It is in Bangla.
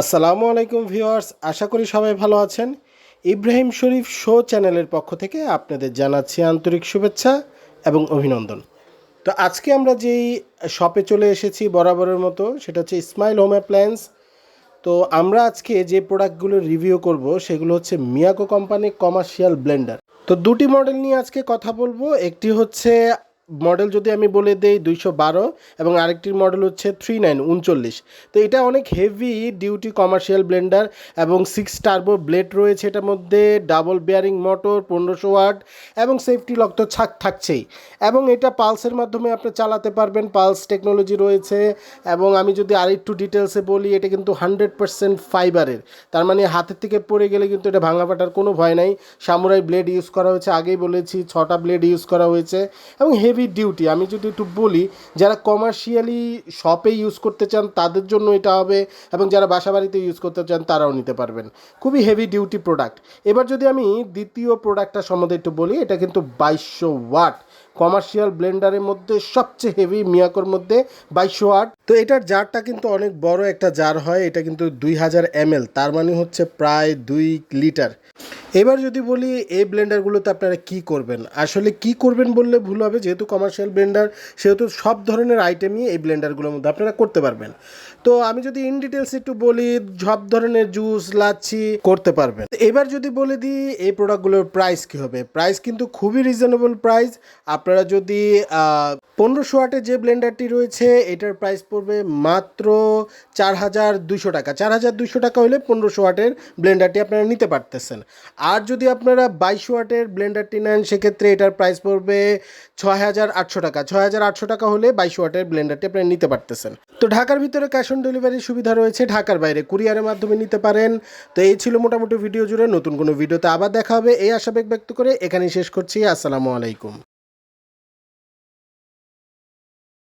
আসসালামু আলাইকুম ভিউয়ার্স, আশা করি সবাই ভালো আছেন। ইব্রাহিম শরীফ শো চ্যানেলের পক্ষ থেকে আপনাদের জানাচ্ছি আন্তরিক শুভেচ্ছা এবং অভিনন্দন। তো আজকে আমরা যেই শপে চলে এসেছি বরাবরের মতো, সেটা হচ্ছে ইসমাইল হোম অ্যাপ্লায়েন্স তো আমরা আজকে যে প্রোডাক্টগুলো রিভিউ করব, সেগুলো হচ্ছে মিয়াকো কোম্পানি কমার্শিয়াল ব্লেন্ডার তো দুটি মডেল নিয়ে আজকে কথা বলব। একটি হচ্ছে মডেল যদি আমি বলে দেই দুইশো বারো এবং আরেকটির মডেল হচ্ছে থ্রি নাইন উনচল্লিশ। তো এটা অনেক হেভি ডিউটি কমার্শিয়াল ব্লেন্ডার এবং সিক্স টার্বো ব্লেড রয়েছে এটার মধ্যে ডাবল বেয়ারিং মোটর পনেরোশো ওয়াট এবং সেফটি লক তো ছাক থাকছেই। এবং এটা পালসের মাধ্যমে আপনি চালাতে পারবেন পালস টেকনোলজি রয়েছে এবং আমি যদি আরেকটু ডিটেলসে বলি, এটা কিন্তু হান্ড্রেড পার্সেন্ট ফাইবারের তার মানে হাতের থেকে পড়ে গেলে কিন্তু এটা ভাঙা ফাটার কোনো ভয় নাই। সামুরাই ব্লেড ইউজ করা হয়েছে, আগেই বলেছি, ছটা ব্লেড ইউজ করা হয়েছে এবং হেভি ডিউটি আমি যদি একটু বলি, যারা কমার্শিয়ালি শপে ইউজ করতে চান, তাদের জন্য এটা হবে এবং যারা বাসা বাড়িতে ইউজ করতে চান, তারাও নিতে পারবেন। খুবই হেভি ডিউটি প্রোডাক্ট এবার যদি আমি দ্বিতীয় প্রোডাক্টটা সম্বন্ধে একটু বলি, এটা কিন্তু বাইশশো ওয়াট। কমার্শিয়াল ব্লেন্ডারের মধ্যে, সবচেয়ে হেভি মিয়াকোর মধ্যে বাইশশো ওয়াট। তো এটার জারটা কিন্তু অনেক বড় একটা জার হয়, এটা কিন্তু দুই হাজার এমএল, তার মানে হচ্ছে প্রায় দুই লিটার। এবার যদি বলি, এই ব্লেন্ডারগুলোতে আপনারা কি করবেন? আসলে কি করবেন বললে ভুল হবে, যেহেতু কমার্শিয়াল ব্লেন্ডার সেহেতু সব ধরনের আইটেমই এই ব্লেন্ডারগুলোর মধ্যে আপনারা করতে পারবেন। তো আমি যদি ইন ডিটেলস একটু বলি, সব ধরনের জুস লাচ্ছি করতে পারবেন। এবার যদি বলে দিই, এই প্রোডাক্টগুলোর প্রাইস কী হবে? প্রাইস কিন্তু খুবই রিজনেবল প্রাইস আপনারা যদি পনেরোশো ওয়াটের যে ব্লেন্ডারটি রয়েছে, এটার প্রাইস পড়বে মাত্র চার হাজার দুইশো টাকা। চার হাজার দুইশো টাকা হলে পনেরোশো ওয়াটের ব্লেন্ডারটি আপনারা নিতে পারতেছেন। আর যদি আপনারা বাইশ ওয়াটের ব্লেন্ডারটি নেন, সেক্ষেত্রে এটার প্রাইস পড়বে ছয় হাজার হাজার আটশো টাকা। ছয় হাজার আটশো টাকা হলে বাইশ ওয়াটের ব্লেন্ডারটি আপনারা নিতে পারতেছেন। তো ঢাকার ভিতরে ক্যাশ অন ডেলিভারির সুবিধা রয়েছে, ঢাকার বাইরে কুরিয়ারের মাধ্যমে নিতে পারেন। তো এই ছিল মোটামুটি ভিডিও জুড়ে নতুন কোনো ভিডিওতে আবার দেখা হবে। এই আশা ব্যক্ত করে এখানেই শেষ করছি। আসসালামু আলাইকুম।